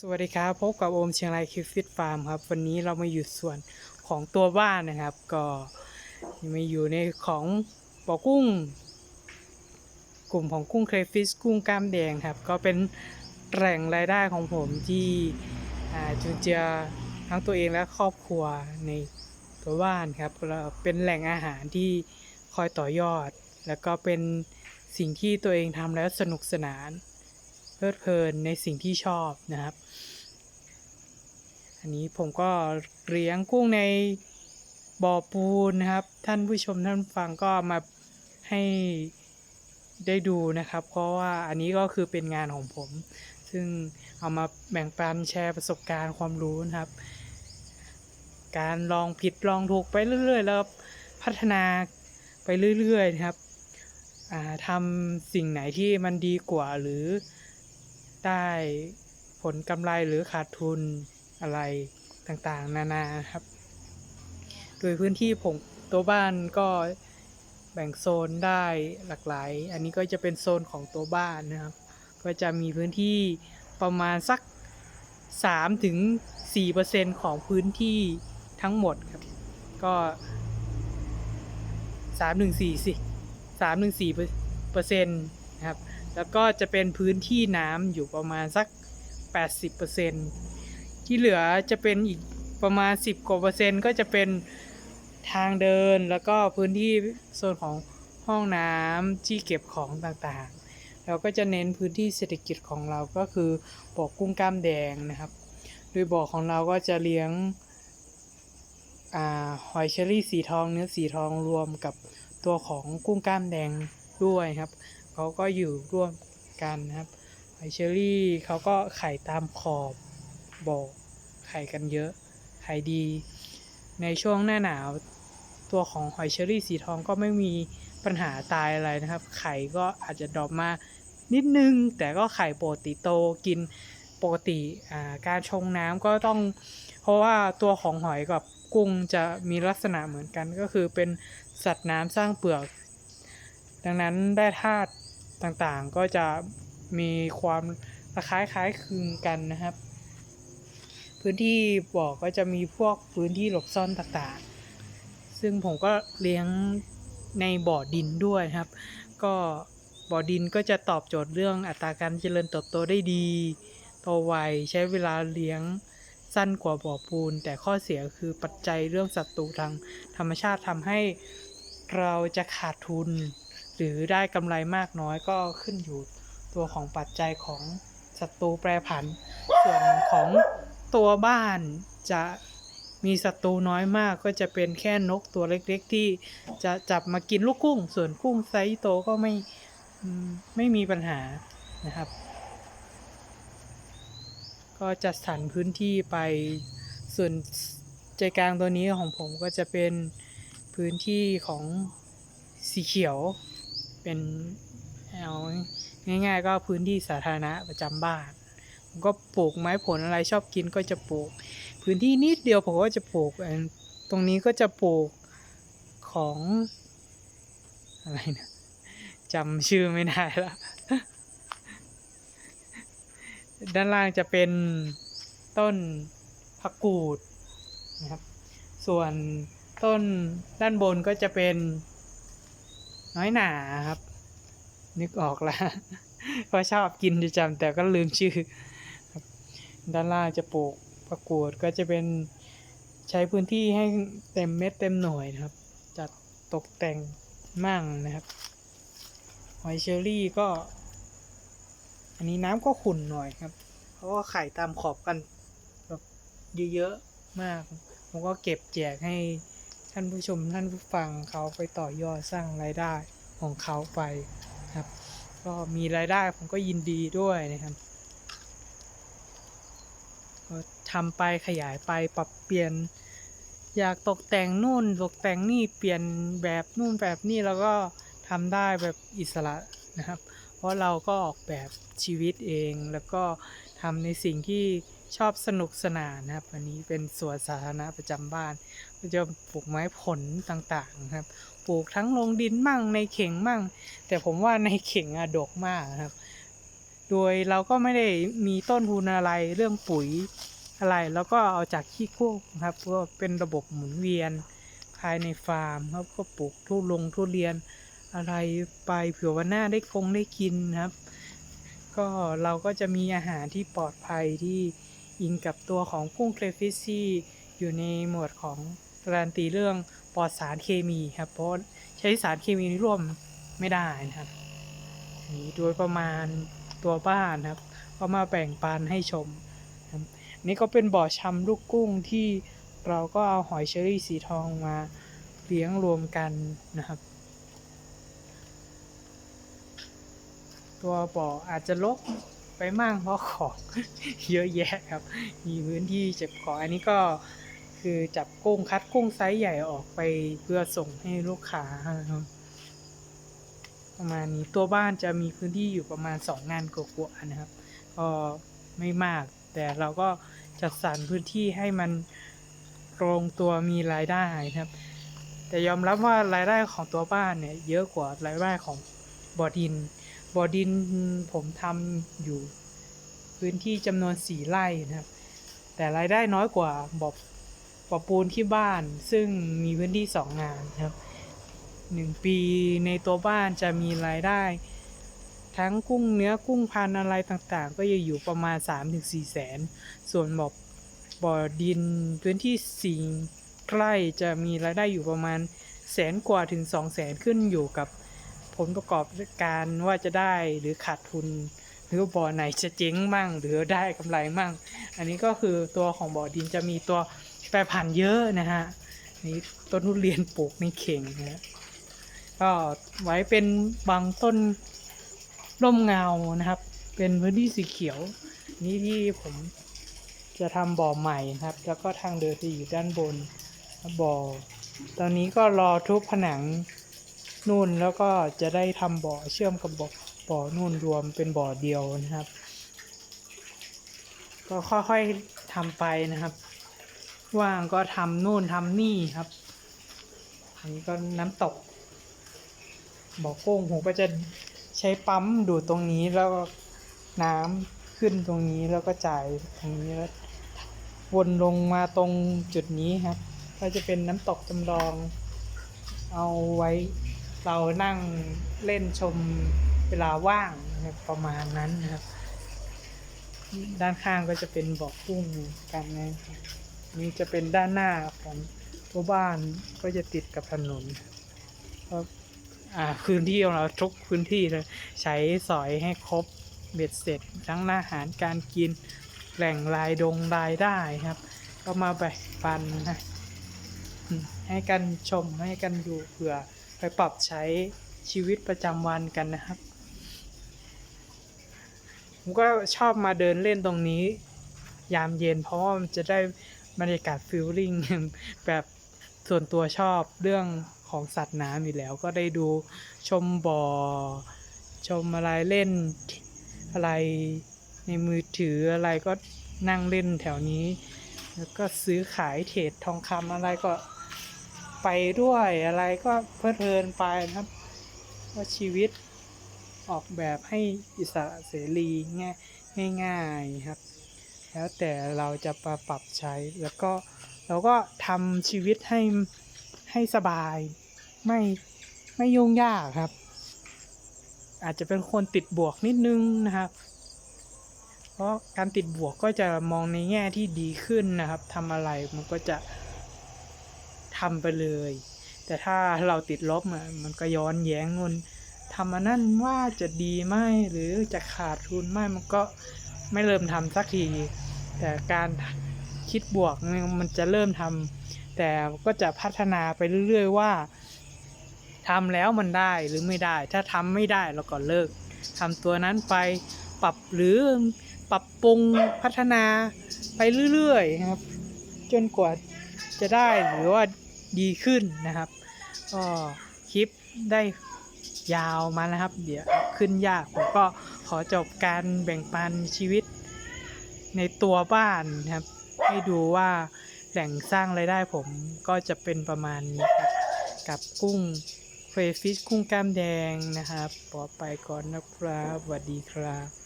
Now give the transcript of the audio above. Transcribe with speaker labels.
Speaker 1: สวัสดีครับพบกับโอมเชียงรายคิฟฟิตฟาร์มครับ วันนี้เรามาอยู่ส่วนของตัวบ้านนะครับ ก็มาอยู่ในของบ่อกุ้ง กลุ่มของกุ้งเครฟิชกุ้งกล้ามแดงครับ ก็เป็นแหล่งรายได้ของผมที่จุนเจือทั้งตัวเองและครอบครัวในตัวบ้านครับเป็นแหล่งอาหารที่คอยต่อยอด แล้วก็เป็นสิ่งที่ตัวเองทำแล้วสนุกสนาน เพลิดเพลินในสิ่งที่ชอบนะครับ อันนี้ผมก็เลี้ยงกุ้งในบ่อปูนนะครับ ท่านผู้ชมท่านฟังก็มาให้ได้ดูนะครับ เพราะว่าอันนี้ก็คือเป็นงานของผม ซึ่งเอามาแบ่งปันแชร์ประสบการณ์ความรู้นะครับ การลองผิดลองถูกไปเรื่อยๆ แล้วพัฒนาไปเรื่อยๆนะครับทำสิ่งไหนที่มันดีกว่าหรือ ได้ผลกำไรหรือขาดทุนอะไรต่างๆ นานาครับ โดยพื้นที่ผมตัวบ้านก็แบ่งโซนได้หลากหลาย อันนี้ก็จะเป็นโซนของตัวบ้านนะครับ ก็จะมีพื้นที่ประมาณสัก3ถึง4%ของพื้นที่ทั้งหมดครับ ก็3ถึง4สิ3ถึง4เปอร์เซ็นต์นะครับ แล้วก็จะเป็นพื้นที่น้ำอยู่ประมาณสัก 80%ที่เหลือจะเป็นอีกประมาณ 10กว่าเปอร์เซ็นต์ก็จะเป็นทางเดินแล้วก็พื้นที่โซนของห้องน้ำที่เก็บของต่างๆ เราก็จะเน้นพื้นที่เศรษฐกิจของเราก็คือบ่อกุ้งกล้ามแดงนะครับ โดยบ่อของเราก็จะเลี้ยงอหอยเชอรี่สีทองเนื้อสีทองรวมกับตัวของกุ้งกล้ามแดงด้วยครับ เขาก็อยู่ร่วมกันนะครับหอยเชอรี่เขาก็ไข่ตามขอบบ่อไข่กันเยอะ ไข่ดี ในช่วงหน้าหนาวตัวของหอยเชอรี่สีทองก็ไม่มีปัญหาตายอะไรนะครับ ไข่ก็อาจจะดรอปมานิดนึง แต่ก็ไข่ปกติโตกินปกติการชงน้ำก็ต้อง เพราะว่าตัวของหอยกับกุ้งจะมีลักษณะเหมือนกันก็คือเป็นสัตว์น้ำสร้างเปลือก ดังนั้นได้ธาตุ ต่างๆ ก็จะมีความคล้ายคล้ายคลึงกันนะครับ พื้นที่บ่อก็จะมีพวกพื้นที่หลบซ่อนต่างๆ ซึ่งผมก็เลี้ยงในบ่อดินด้วยครับ ก็บ่อดินก็จะตอบโจทย์เรื่องอัตราการเจริญเติบโตได้ดีโตไวใช้เวลาเลี้ยงสั้นกว่าบ่อปูน แต่ข้อเสียคือปัจจัยเรื่องศัตรูทางธรรมชาติทำให้เราจะขาดทุน หรือได้กำไรมากน้อยก็ขึ้นอยู่ตัวของปัจจัยของศัตรูแปรผัน ส่วนของตัวบ้านจะมีศัตรูน้อยมากก็จะเป็นแค่นกตัวเล็กๆ ที่จะจับมากินลูกกุ้ง ส่วนกุ้งไซส์โตก็ไม่ไม่มีปัญหานะครับ ก็จัดสรรพื้นที่ไปส่วนใจกลางตัวนี้ของผมก็จะเป็นพื้นที่ของสีเขียว เป็นเอาง่าย ๆ ก็พื้นที่สาธารณะประจำบ้านผมก็ปลูกไม้ผลอะไรชอบกินก็จะปลูก พื้นที่นิดเดียวผมก็จะปลูกตรงนี้ก็จะปลูกของอะไรนะจำชื่อไม่ได้ละด้านล่างจะเป็นต้นผักกูดนะครับ ส่วนต้นด้านบนก็จะเป็น น้อยหนาครับ นึกออกแล้วเพราะชอบกินประจำแต่ก็ลืมชื่อด้านล่างจะปลูกผักกูดก็จะเป็นใช้พื้นที่ให้เต็มเม็ดเต็มหน่วยนะครับ จัดตกแต่งมั่งนะครับหอยเชอรี่ก็ อันนี้น้ำก็ขุ่นหน่อยครับ เพราะว่าไข่ตามขอบกันแบบเยอะๆมาก ผมก็เก็บแจกให้ท่านผู้ชมท่านผู้ฟังเขาไปต่อยอดสร้างรายได้ ของเขาไปครับ ก็มีรายได้ผมก็ยินดีด้วยนะครับก็ทำไปขยายไปปรับเปลี่ยน อยากตกแต่งนู่นตกแต่งนี่เปลี่ยนแบบนู่นแบบนี่แล้วก็ทำได้แบบอิสระนะครับ เพราะเราก็ออกแบบชีวิตเองแล้วก็ทำในสิ่งที่ ชอบสนุกสนานนะครับ อันนี้เป็นสวนสาธารณะประจำบ้านก็จะปลูกไม้ผลต่างๆครับ ปลูกทั้งลงดินมั่งในเข่งมั่ง แต่ผมว่าในเข่งอะดกมากครับ โดยเราก็ไม่ได้มีต้นทุนอะไรเรื่องปุ๋ยอะไร แล้วก็เอาจากขี้กุ้งครับก็เป็นระบบหมุนเวียนภายในฟาร์มครับก็ปลูกทุลงทุเรียนอะไรไปเผื่อวันหน้าได้คงได้กินครับ ก็เราก็จะมีอาหารที่ปลอดภัยที่ อิงกับตัวของกุ้งเครฟิชที่อยู่ในหมวดของการันตีเรื่องปลอดสารเคมีครับ เพราะใช้สารเคมีร่วมไม่ได้นะครับนี่โดยประมาณตัวบ้านครับ ก็มาแบ่งปันให้ชมครับนี่ก็เป็นบ่อชำลูกกุ้งที่เราก็เอาหอยเชอรี่สีทองมาเลี้ยงรวมกันนะครับ ตัวบ่ออาจจะลก ไปมากเพราะของ เยอะแยะครับ มีพื้นที่เจ็บของอันนี้ก็คือจับกุ้งคัดกุ้งไซส์ใหญ่ออกไปเพื่อส่งให้ลูกค้าครับประมาณนี้ตัวบ้านจะมีพื้นที่อยู่ประมาณ 2 งานกว่าๆนะครับก็ไม่มาก แต่เราก็จัดสรรพื้นที่ให้มันตรงตัวมีรายได้นะครับ แต่ยอมรับว่ารายได้ของตัวบ้านเนี่ยเยอะกว่ารายได้ของบ่อดิน บ่อดินผมทำอยู่พื้นที่จำนวนสี่ไร่นะครับ แต่รายได้น้อยกว่าบ่อบ่อปูนที่บ้าน ซึ่งมีพื้นที่สองงานครับหนึ่งปีในตัวบ้านจะมีรายได้ ทั้งกุ้งเนื้อกุ้งพันธ์อะไรต่างๆ ก็จะอยู่ประมาณ 3-4 แสน ส่วนบ่อบ่อดินพื้นที่สี่ไร่จะมีรายได้อยู่ประมาณแสนกว่าถึง2 0 0แสนขึ้นอยู่กับ ผลประกอบการว่าจะได้หรือขาดทุน หรือบ่อไหนจะเจ๊งมั่ง หรือได้กำไรมั่ง อันนี้ก็คือตัวของบ่อดินจะมีตัวแปรผันเยอะนะฮะนี่ต้นทุเรียนปลูกในเข่งนะฮะก็ไว้เป็นบางต้นร่มเงานะครับ เป็นพื้นที่สีเขียว นี่ที่ผมจะทำบ่อใหม่นะครับ แล้วก็ทางเดินจะอยู่ด้านบนบ่อ ตอนนี้ก็รอทุบผนัง นู่นแล้วก็จะได้ทำบ่อเชื่อมกับบ่อบ่อนู่นรวมเป็นบ่อเดียวนะครับ ก็ค่อยๆทำไปนะครับ ว่างก็ทำนู่นทำนี่ครับ อันนี้ก็น้ำตก บ่อกุ้งผมก็จะใช้ปั๊มดูดตรงนี้แล้วน้ำขึ้นตรงนี้แล้วก็จ่ายตรงนี้แล้ววนลงมาตรงจุดนี้ครับ ก็จะเป็นน้ำตกจำลองเอาไว้ เรานั่งเล่นชมเวลาว่างนะประมาณนั้นนะครับ ด้านข้างก็จะเป็นบ่อกุ้งกันนะครับนี่จะเป็นด้านหน้าของตัวบ้านก็จะติดกับถนนก็อ่าพื้นที่ของเราทุกพื้นที่เลยใช้สอยให้ครบเบ็ดเสร็จ ทั้งอาหารการกินแหล่งรายดงรายได้ครับ ก็มาแบ่งปันนะให้กันชมให้กันดูเผื่อ ไปปรับใช้ชีวิตประจำวันกันนะครับ ผมก็ชอบมาเดินเล่นตรงนี้ ยามเย็นเพราะว่ามันจะได้บรรยากาศฟิลลิ่งแบบส่วนตัวชอบเรื่องของสัตว์น้ำอยู่แล้ว ก็ได้ดูชมบ่อ ชมอะไรเล่นอะไรในมือถืออะไรก็นั่งเล่นแถวนี้ แล้วก็ซื้อขายเทรดทองคำอะไรก็ ไปด้วยอะไรก็เพลิดเพลินไปนะครับว่าชีวิตออกแบบให้อิสระเสรีง่ายง่ายครับ แล้วแต่เราจะปรับปรับใช้แล้วก็เราก็ทำชีวิตให้ให้สบายไม่ไม่ยุ่งยากครับ อาจจะเป็นคนติดบวกนิดนึงนะครับ เพราะการติดบวกก็จะมองในแง่ที่ดีขึ้นนะครับทำอะไรมันก็จะ ทำไปเลย แต่ถ้าเราติดลบอะมันก็ย้อนแย้งนนทำอันนั้นว่าจะดีไหมหรือจะขาดทุนไหมมันก็ไม่เริ่มทำสักที แต่การคิดบวกมันจะเริ่มทำแต่ก็จะพัฒนาไปเรื่อยๆว่าทำแล้วมันได้หรือไม่ได้ ถ้าทำไม่ได้เราก็เลิกทำตัวนั้นไปปรับหรือปรับปรุงพัฒนาไปเรื่อยๆครับ จนกว่าจะได้หรือว่า ดีขึ้นนะครับ ก็คลิปได้ยาวมาแล้วครับ เดี๋ยวขึ้นยากผมก็ขอจบการแบ่งปันชีวิตในตัวบ้านนะครับ ให้ดูว่าแหล่งสร้างรายได้ผมก็จะเป็นประมาณนี้ครับ กับกุ้งเฟรฟิชกุ้งกล้ามแดงนะครับปอไปก่อนนะครับสวัสดีครับ